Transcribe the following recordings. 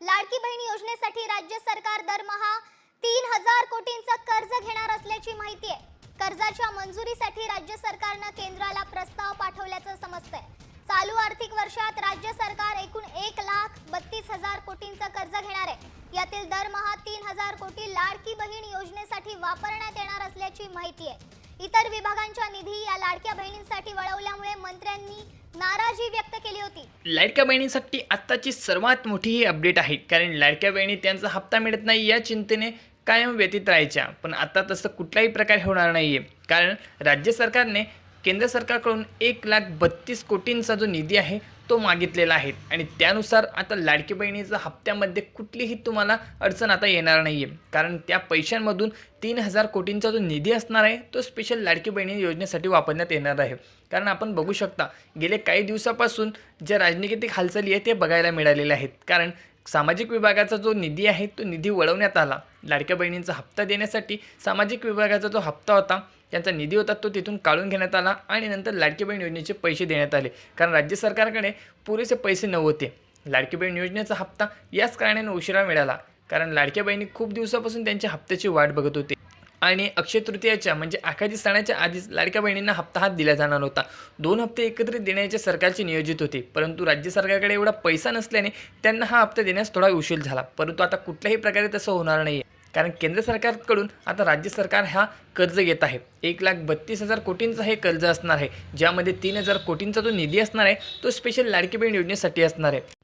लाडकी बहीण योजनेसाठी राज्य सरकार दरमहा तीन हजार कोटींचं कर्ज घेणार असल्याची माहिती आहे. कर्जाच्या मंजुरीसाठी राज्य सरकारनं केंद्राला प्रस्ताव पाठवल्याचं समजतंय. चालू आर्थिक वर्षात राज्य सरकार एकूण एक लाख बत्तीस हजार कोटींचं कर्ज घेणार आहे. यातील दरमहा तीन हजार कोटी लाडकी बहीण योजनेसाठी वापरण्यात येणार असल्याची माहिती आहे. इतर विभागांच्या निधी या लाडक्या बहिणींसाठी वळवल्यामुळे मंत्र्यांनी नाराजी व्यक्त केली होती. लाडक्या बहिणींसाठी आत्ताची सर्वात मोठी ही अपडेट आहे. कारण लाडक्या बहिणी त्यांचा हप्ता मिळत नाही या चिंतेने कायम व्यतीत राहायच्या. पण आता तसं कुठलाही प्रकार होणार नाही आहे कारण राज्य सरकारने केंद्र सरकारकडून एक लाख बत्तीस कोटींचा जो निधी आहे तो मागितलेला आहे. आणि त्यानुसार आता लाडकी बहिणीचा हप्त्यामध्ये कुठलीही तुम्हाला अडचण आता येणार नाही आहे कारण त्या पैशांमधून तीन हजार कोटींचा जो निधी असणार आहे तो स्पेशल लाडकी बहिणी योजनेसाठी वापरण्यात येणार आहे. कारण आपण बघू शकता गेले काही दिवसापासून ज्या राजनैतिक हालचाली आहे ते बघायला मिळालेल्या आहेत. कारण सामाजिक विभागाचा जो निधी आहे तो निधी वळवण्यात आला. लाडक्या बहिणींचा हप्ता देण्यासाठी सामाजिक विभागाचा जो हप्ता होता त्यांचा निधी होता तो तिथून काढून घेण्यात आला आणि नंतर लाडकी बहीण योजनेचे पैसे देण्यात आले. कारण राज्य सरकारकडे पुरेसे पैसे नव्हते. लाडकी बहीण योजनेचा हप्ता याच कारणाने उशिरा मिळाला. कारण लाडक्या बहिणी खूप दिवसापासून त्यांच्या हप्त्याची वाट बघत होते. आणि अक्षय तृतीयाच्या म्हणजे आखादी सणाच्या आधीच लाडक्या बहिणींना हप्ता हात दिला जाणार होता. दोन हप्ते एकत्रित देण्याचे सरकारचे नियोजित होते. परंतु राज्य सरकारकडे एवढा पैसा नसल्याने त्यांना हा हप्ता देण्यास थोडा उशीर झाला. परंतु आता कुठल्याही प्रकारे तसं होणार नाही कारण केंद्र सरकारकडून आता राज्य सरकार हा कर्ज घेत आहे. एक लाख बत्तीस हजार कोटींचं हे कर्ज असणार आहे. ज्यामध्ये तीन हजार कोटींचा जो निधी असणार आहे तो स्पेशल लाडकी बहीण योजनेसाठी असणार आहे.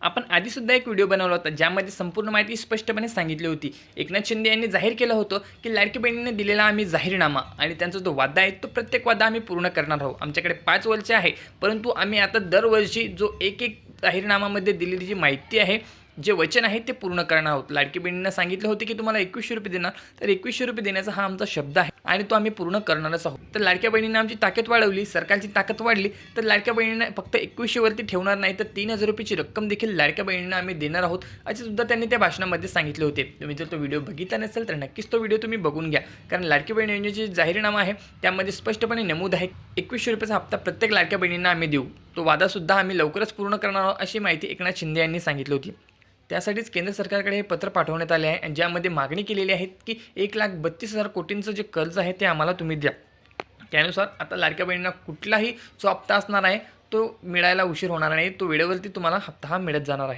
आपण आधीसुद्धा एक व्हिडिओ बनवला होता ज्यामध्ये संपूर्ण माहिती स्पष्टपणे सांगितली होती. एकनाथ शिंदे यांनी जाहीर केलं होतं की लाडकी बहिणीने दिलेला आम्ही जाहीरनामा आणि त्यांचा जो वादा आहे तो प्रत्येक वादा आम्ही पूर्ण करणार आहोत. आमच्याकडे पाच वर्ष आहे परंतु आम्ही आता दरवर्षी जो एक एक जाहीरनामामध्ये दिलेली जी माहिती आहे जे वचन आहे ते पूर्ण करणार आहोत. लाडकी बहिणींना सांगितलं होतं की तुम्हाला एकवीसशे रुपये देणार. तर एकवीसशे रुपये देण्याचा हा आमचा शब्द आहे आणि तो आम्ही पूर्ण करणारच आहोत. तर लाडक्या बहिणींना आमची ताकद वाढवली सरकारची ताकद वाढली तर लाडक्या बहिणींना फक्त एकवीसशेवरती ठेवणार नाही तर तीन हजार रुपयाची रक्कम देखील लाडक्या बहिणींना आम्ही देणार आहोत असे सुद्धा त्यांनी त्या भाषणामध्ये सांगितले होते. तुम्ही जर तो व्हिडिओ बघितला नसेल तर नक्कीच तो व्हिडिओ तुम्ही बघून घ्या. कारण लाडकी बहीण योजनेचे जाहीरनामा आहे त्यामध्ये स्पष्टपणे नमूद आहे एकवीसशे रुपयाचा हप्ता प्रत्येक लाडक्या बहिणींना आम्ही देऊ. तो वादासुद्धा आम्ही लवकरच पूर्ण करणार आहोत अशी माहिती एकनाथ शिंदे यांनी सांगितली होती. त्यासाठीच केंद्र सरकारकडे हे पत्र पाठवण्यात आले आहे. आणि ज्यामध्ये मागणी केलेली आहे की एक लाख बत्तीस हजार कोटींचं जे कर्ज आहे ते आम्हाला तुम्ही द्या. त्यानुसार आता लाडक्या बहिणींना कुठलाही जो हप्ता असणार आहे तो मिळायला उशीर होणार नाही. तो वेळेवरती तुम्हाला हप्ता हा मिळत जाणार आहे.